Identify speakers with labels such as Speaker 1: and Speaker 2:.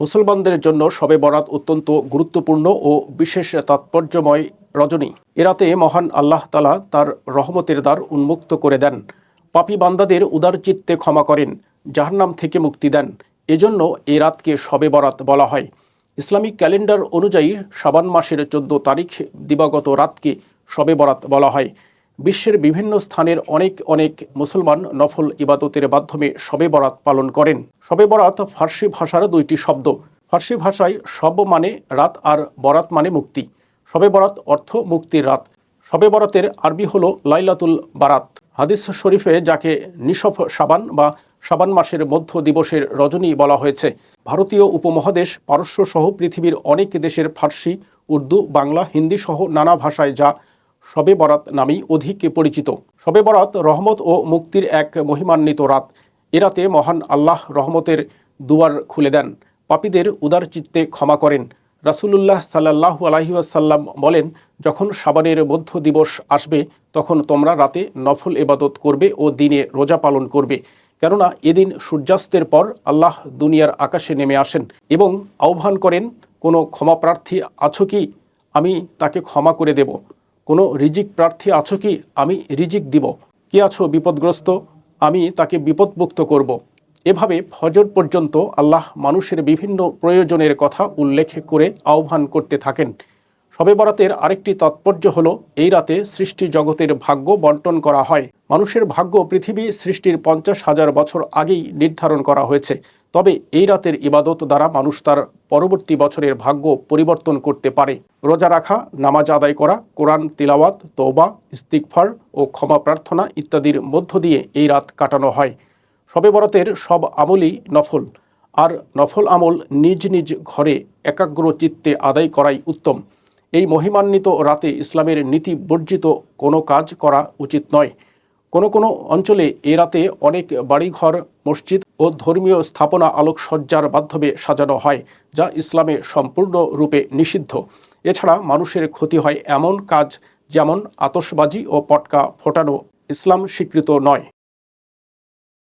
Speaker 1: মুসলমানদের জন্য শবে বরাত অত্যন্ত গুরুত্বপূর্ণ ও বিশেষ তাৎপর্যময় রজনী। এ রাতে মহান আল্লাহ তালা তার রহমতের দ্বার উন্মুক্ত করে দেন। পাপী বান্দাদের উদার চিত্তে ক্ষমা করেন, জাহান্নাম থেকে মুক্তি দেন। এজন্য এ রাতকে শবে বরাত বলা হয়। ইসলামিক ক্যালেন্ডার অনুযায়ী শাবান মাসের চোদ্দ তারিখ দিবাগত রাতকে শবে বরাত বলা হয়। বিশ্বের বিভিন্ন স্থানের অনেক অনেক মুসলমান নফল ইবাদতের মাধ্যমে শবে বরাত পালন করেন। শবে বরাত ফার্সি ভাষার দুইটি শব্দ। ফার্সি ভাষায় শব মানে রাত আর বরাত মানে মুক্তি। শবে বরাত অর্থ মুক্তির রাত। শবে বরাতের আরবি হল লাইলাতুল বারাত। হাদিস শরীফে যাকে নিশফ সাবান বা সাবান মাসের মধ্য দিবসের রজনী বলা হয়েছে। ভারতীয় উপমহাদেশ পারস্য সহ পৃথিবীর অনেক দেশের ফার্সি, উর্দু, বাংলা, হিন্দি সহ নানা ভাষায় যা শবে বরাত নামেই অধিক পরিচিত। শবে বরাত রহমত ও মুক্তির এক মহিমান্বিত রাত। এ রাতে মহান আল্লাহ রহমতের দুয়ার খুলে দেন। পাপীদের উদার চিত্তে ক্ষমা করেন। রাসূলুল্লাহ সাল্লাহু আলহিউসাল্লাম বলেন, যখন সাবানের মধ্য দিবস আসবে, তখন তোমরা রাতে নফল এবাদত করবে ও দিনে রোজা পালন করবে। কেননা এদিন সূর্যাস্তের পর আল্লাহ দুনিয়ার আকাশে নেমে আসেন এবং আহ্বান করেন, কোনো ক্ষমাপ্রার্থী আছো কি? আমি তাকে ক্ষমা করে দেব। কোনো রিজিক প্রার্থী আছো কি? আমি রিজিক দিব। কি আছো বিপদগ্রস্ত? আমি তাকে বিপদমুক্ত করব। এভাবে ফজর পর্যন্ত আল্লাহ মানুষের বিভিন্ন প্রয়োজনের কথা উল্লেখ করে আহ্বান করতে থাকেন। শবে বরাতের আরেকটি তাৎপর্য হল, এই রাতে সৃষ্টি জগতের ভাগ্য বন্টন করা হয়। মানুষের ভাগ্য পৃথিবী সৃষ্টির পঞ্চাশ হাজার বছর আগেই নির্ধারণ করা হয়েছে। তবে এই রাতের ইবাদত দ্বারা মানুষ তার পরবর্তী বছরের ভাগ্য পরিবর্তন করতে পারে। রোজা রাখা, নামাজ আদায় করা, কোরআন, তিলাওয়াত তৌবা ইস্তিকফার ও ক্ষমা প্রার্থনা ইত্যাদির মধ্য দিয়ে এই রাত কাটানো হয়। শবে বরাতের সব আমলই নফল। আর নফল আমল নিজ নিজ ঘরে একাগ্র চিত্তে আদায় করাই উত্তম। এই মহিমান্বিত রাতে ইসলামের নীতি বর্জিত কোনো কাজ করা উচিত নয়। কোনো কোনো অঞ্চলে এ রাতে অনেক বাড়িঘর, মসজিদ ও ধর্মীয় স্থাপনা আলোকসজ্জার মাধ্যমে সাজানো হয়, যা ইসলামে সম্পূর্ণরূপে নিষিদ্ধ। এছাড়া মানুষের ক্ষতি হয় এমন কাজ, যেমন আতসবাজি ও পটকা ফোটানো ইসলাম স্বীকৃত নয়।